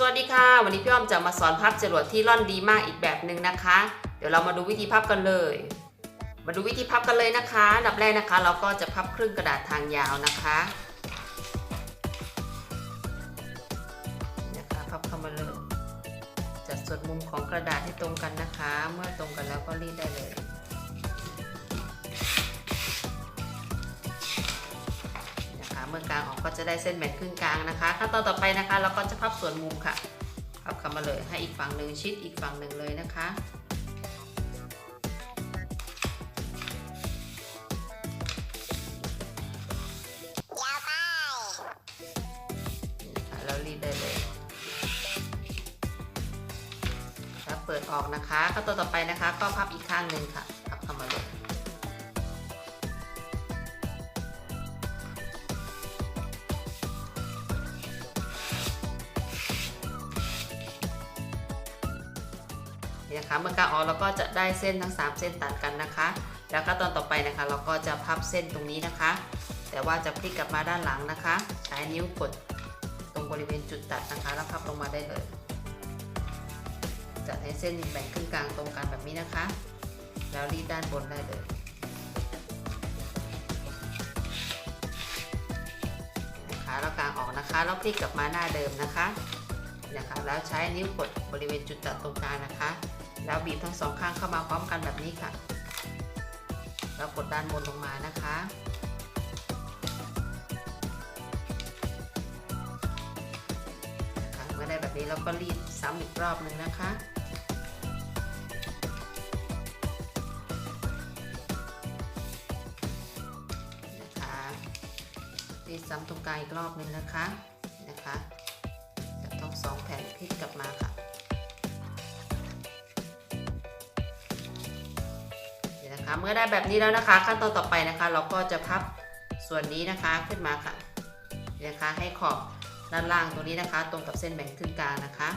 สวัสดีค่ะ วันนี้พี่อ้อมจะมาสอนพับจรวดที่ร่อนดีมากอีกแบบหนึ่งนะคะ เดี๋ยวเรามาดูวิธีพับกันเลย มาดูวิธีพับกันเลยนะคะอันดับแรกนะคะ เราก็จะพับครึ่งกระดาษทางยาวนะคะนะคะพับเข้ามาเลยจัดส่วนมุมของกระดาษให้ตรงกันนะคะ เมื่อตรงกันแล้วก็รีดได้เลย เมื่อกลางออกก็จะได้เส้นแบ่งครึ่งกลางนะคะ ขั้นตอนต่อไปนะคะ เราก็จะพับส่วนมุมค่ะพับเข้ามาเลยให้อีกฝั่งหนึ่งชิดอีกฝั่งหนึ่งเลยนะคะนี่นะคะแล้วรีดได้เลยแล้วเปิดออกนะคะขั้นตอนต่อไปนะคะ ก็พับอีกข้างหนึ่งค่ะ นะคะ เมื่อกางออกเราก็จะได้เส้นทั้ง 3 เส้นตัดกันนะคะ แล้วก็ตอนต่อไปนะคะ เราก็จะพับเส้นตรงนี้นะคะ แต่ว่าจะพลิกกลับมาด้านหลังนะคะ ใช้นิ้วกดตรงบริเวณจุดตัดนะคะ แล้วพับลงมาได้เลยจัดให้เส้นแบ่งครึ่งกลางตรงกันแบบนี้นะคะ แล้วรีดด้านบนได้เลยนะคะแล้วกางออกนะคะแล้วพลิกกลับมาหน้าเดิมนะคะนะคะ แล้วใช้นิ้วกดบริเวณจุดตัดตรงกลางนะคะ แล้วบีบทั้งสองข้างเข้ามาพร้อมกันแบบนี้ค่ะ แล้วกดด้านบนลงมานะคะ เมื่อได้แบบนี้เราก็รีดซ้ำอีกรอบหนึ่งนะคะนะคะรีดซ้ำตรงกลางอีกรอบหนึ่งนะคะ นะคะจับทั้งสองแผ่นพลิกกลับมาค่ะ เดี๋ยวนะคะเมื่อได้แบบนี้แล้วนะคะ ขั้นตอนต่อไปนะคะ เราก็จะพับส่วนนี้นะคะขึ้นมาค่ะนะคะให้ขอบด้านล่างตรงนี้นะคะ ตรงกับเส้นแบ่งครึ่งกลางนะคะ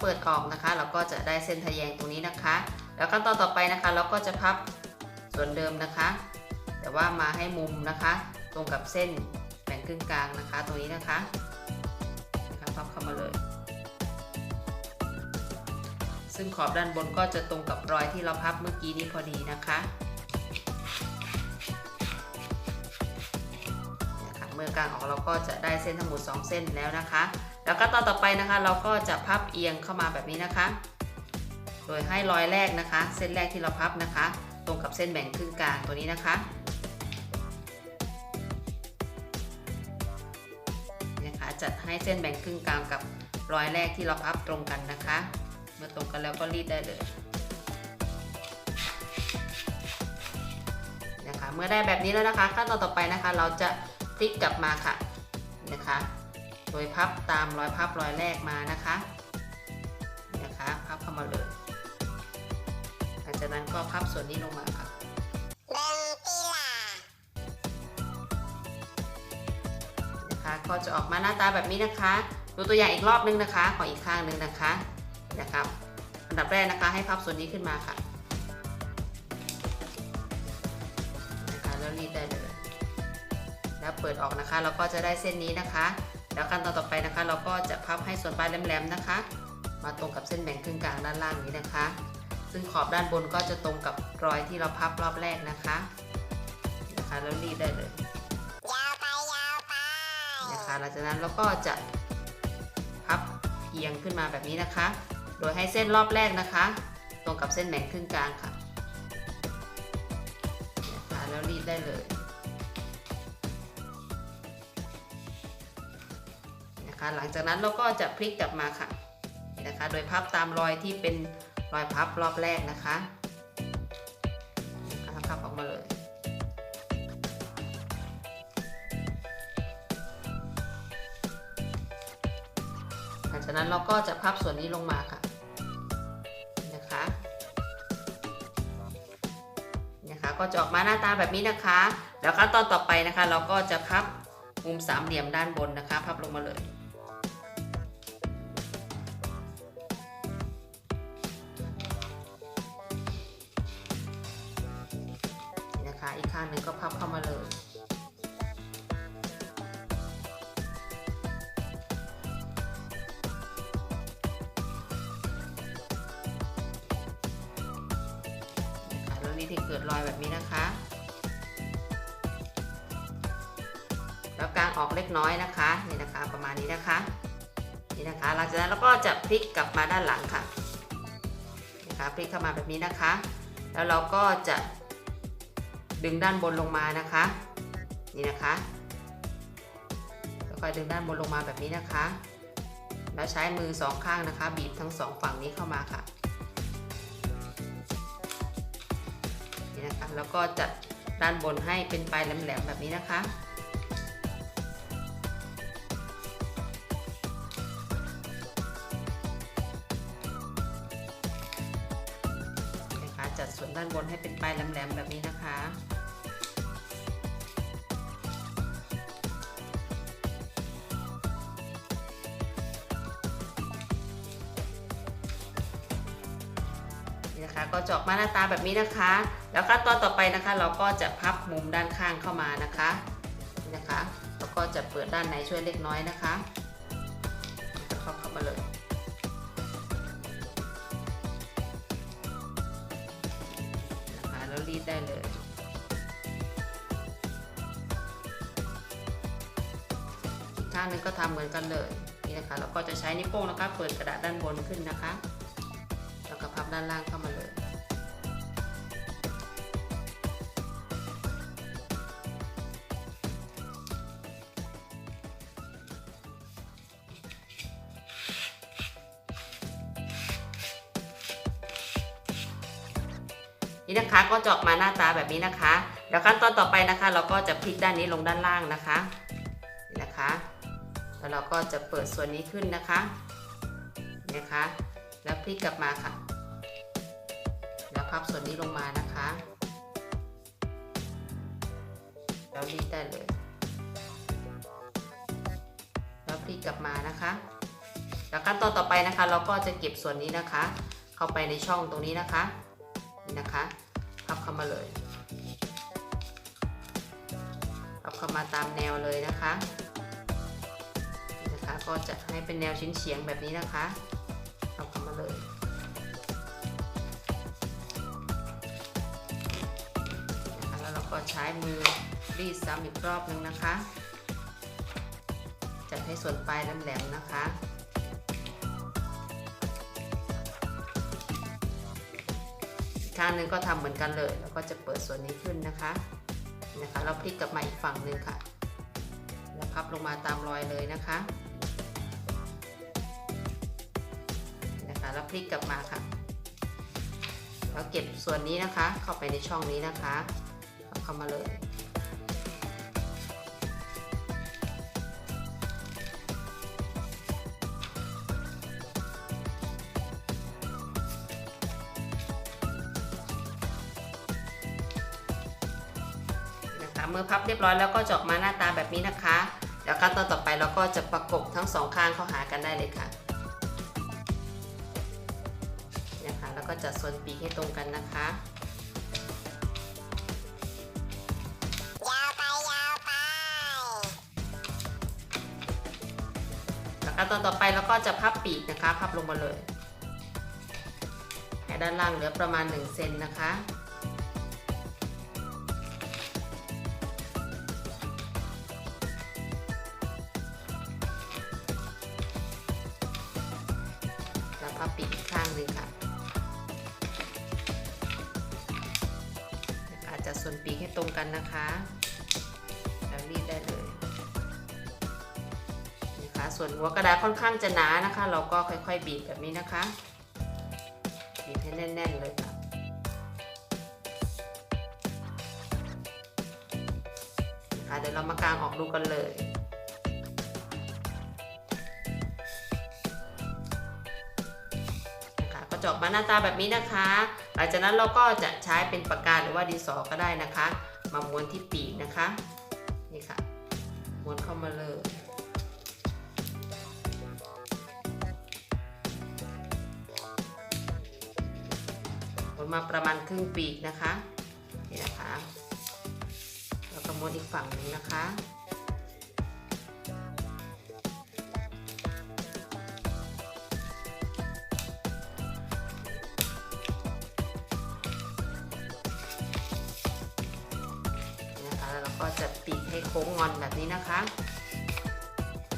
เปิดออกนะคะ เราก็จะได้เส้นทะแยงตรงนี้นะคะ แล้วขั้นตอนต่อไปนะคะ เราก็จะพับส่วนเดิมนะคะ แต่ว่ามาให้มุมนะคะ ตรงกับเส้นแบ่งครึ่งกลางนะคะ ตรงนี้นะคะนะคะพับเข้ามาเลย ซึ่งขอบด้านบนก็จะตรงกับรอยที่เราพับเมื่อกี้นี้พอดีนะคะนะคะเมื่อกลางออกเราก็จะได้เส้นทั้งหมด2เส้นแล้วนะคะ แล้วก็ตอนต่อไปนะคะ เราก็จะพับเอียงเข้ามาแบบนี้นะคะ โดยให้รอยแรกนะคะ เส้นแรกที่เราพับนะคะ ตรงกับเส้นแบ่งครึ่งกลางตัวนี้นะคะนะคะจัดให้เส้นแบ่งครึ่งกลางกับรอยแรกที่เราพับตรงกันนะคะ เมื่อตรงกันแล้วก็รีดได้เลยนะคะ เมื่อได้แบบนี้แล้วนะคะขั้นตอนต่อไปนะคะ เราจะพลิกกลับมาค่ะนะคะ โดยพับตามรอยพับรอยแรกมานะคะนะคะพับเข้ามาเลยหลังจากนั้นก็พับส่วนนี้ลงมาค่ะนะคะก็จะออกมาหน้าตาแบบนี้นะคะ ดูตัวอย่างอีกรอบนึงนะคะ ขออีกข้างนึงนะคะนะครับอันดับแรกนะคะให้พับส่วนนี้ขึ้นมาค่ะนะคะแล้วรีดได้เลย แล้วเปิดออกนะคะ เราก็จะได้เส้นนี้นะคะ แล้วขั้นตอนต่อไปนะคะ เราก็จะพับให้ส่วนปลายแหลมๆนะคะ มาตรงกับเส้นแบ่งครึ่งกลางด้านล่างนี้นะคะ ซึ่งขอบด้านบนก็จะตรงกับรอยที่เราพับรอบแรกนะคะนะคะแล้วรีดได้เลยยาวไปยาวไปนะคะหลังจากนั้นเราก็จะพับเอียงขึ้นมาแบบนี้นะคะ โดยให้เส้นรอบแรกนะคะ ตรงกับเส้นแบ่งครึ่งกลางค่ะนะคะแล้วรีดได้เลย นะคะ หลังจากนั้นเราก็จะพลิกกลับมาค่ะนะคะ โดยพับตามรอยที่เป็นรอยพับรอบแรกนะคะพับออกมาเลยหลังจากนั้นเราก็จะพับส่วนนี้ลงมาค่ะนะคะนะคะก็จะออกมาหน้าตาแบบนี้นะคะ แล้วขั้นตอนต่อไปนะคะ เราก็จะพับมุมสามเหลี่ยมด้านบนนะคะ พับลงมาเลย เกิดรอยแบบนี้นะคะ แล้วกางออกเล็กน้อยนะคะนี่นะคะประมาณนี้นะคะนี่นะคะหลังจากนั้นเราก็จะพลิกกลับมาด้านหลังค่ะนะคะพลิกเข้ามาแบบนี้นะคะ แล้วเราก็จะดึงด้านบนลงมานะคะ นี่นะคะแล้วก็ดึงด้านบนลงมาแบบนี้นะคะ แล้วใช้มือสองข้างนะคะ บีบทั้งสองฝั่งนี้เข้ามาค่ะ แล้วก็จัดด้านบนให้เป็นปลายแหลมๆแบบนี้นะคะนะคะ จัดส่วนด้านบนให้เป็นปลายแหลมๆแบบนี้นะคะ ก็จะออกมาหน้าตาแบบนี้นะคะ แล้วขั้นตอนต่อไปนะคะ เราก็จะพับมุมด้านข้างเข้ามานะคะนี่นะคะแล้วก็จะเปิดด้านในช่วยเล็กน้อยนะคะเข้าเข้ามาเลยนะคะแล้วรีดได้เลยอีกข้างหนึงก็ทำเหมือนกันเลยนี่นะคะแล้วก็จะใช้นิ้วโป้งนะคะ เปิดกระดาษด้านบนขึ้นนะคะ ด้านล่างเข้ามาเลยนี่นะคะก็จะออกมาหน้าตาแบบนี้นะคะเดี๋ยวขั้นตอนต่อไปนะคะ เราก็จะพลิกด้านนี้ลงด้านล่างนะคะนี่นะคะ แล้วเราก็จะเปิดส่วนนี้ขึ้นนะคะนี่นะคะ แล้วพลิกกลับมาค่ะ พับส่วนนี้ลงมานะคะแล้วรีดได้เลยแล้วพลิกกลับมานะคะแล้วขั้นตอนต่อไปนะคะ เราก็จะเก็บส่วนนี้นะคะ เข้าไปในช่องตรงนี้นะคะนี่นะคะพับเข้ามาเลยพับเข้ามาตามแนวเลยนะคะนี่นะคะ ก็จะให้เป็นแนวชิ้นเฉียงแบบนี้นะคะพับเข้ามาเลย ช้มือรีดซ้ำอีกรอบนึงนะคะ จัดให้ส่วนปลายแหลมๆนะคะข้างหนึงก็ทำเหมือนกันเลย แล้วก็จะเปิดส่วนนี้ขึ้นนะคะนะคะเราพลิกกลับมาอีกฝั่งหนึ่งค่ะ แล้วพับลงมาตามรอยเลยนะคะนะคะแล้วพลิกกลับมาค่ะแล้วเก็บส่วนนี้นะคะ เข้าไปในช่องนี้นะคะ เอามาเลยนะคะเมื่อพับเรียบร้อยแล้วก็จอกมาหน้าตาแบบนี้นะคะ เดี๋ยวขั้นตอนต่อไปเราก็จะประกบทั้งสองข้างเข้าหากันได้เลยค่ะนะคะแล้วก็จัดส่วนปีกให้ตรงกันนะคะ ขั้นตอนต่อไปเราก็จะพับปีกนะคะพับลงมาเลยให้ด้านล่างเหลือประมาณ1เซนนะคะแล้วพับปีกข้างหนึ่งค่ะนะคะจัดส่วนปีกให้ตรงกันนะคะ ส่วนหัวกระดาษค่อนข้างจะหนานะคะ เราก็ค่อยๆบีบแบบนี้นะคะบีบให้แน่นๆเลยค่ะนะคะเดี๋ยวเรามากางออกดูกันเลยนะคะก็จะออกมาหน้าตาแบบนี้นะคะ หลังจากนั้นเราก็จะใช้เป็นปากกาหรือว่าดินสอก็ได้นะคะ มาม้วนที่ปีกนะคะ นี่ค่ะ ม้วนเข้ามาเลย มาประมาณครึ่งปีกนะคะนี่นะคะแล้วก็ม้วนอีกฝั่งหนึ่งนะคะนะคะแล้วเราก็จะปีกให้โค้งงอนแบบนี้นะคะ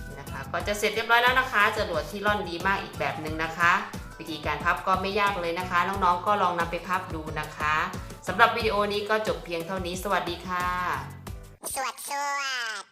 นี่นะคะ ก็จะเสร็จเรียบร้อยแล้วนะคะจรวดที่ร่อนดีมากอีกแบบหนึ่งนะคะ วิธีการพับก็ไม่ยากเลยนะคะ น้องๆ ก็ลองนำไปพับดูนะคะสำหรับวิดีโอนี้ก็จบเพียงเท่านี้ สวัสดีค่ะ สวัสดี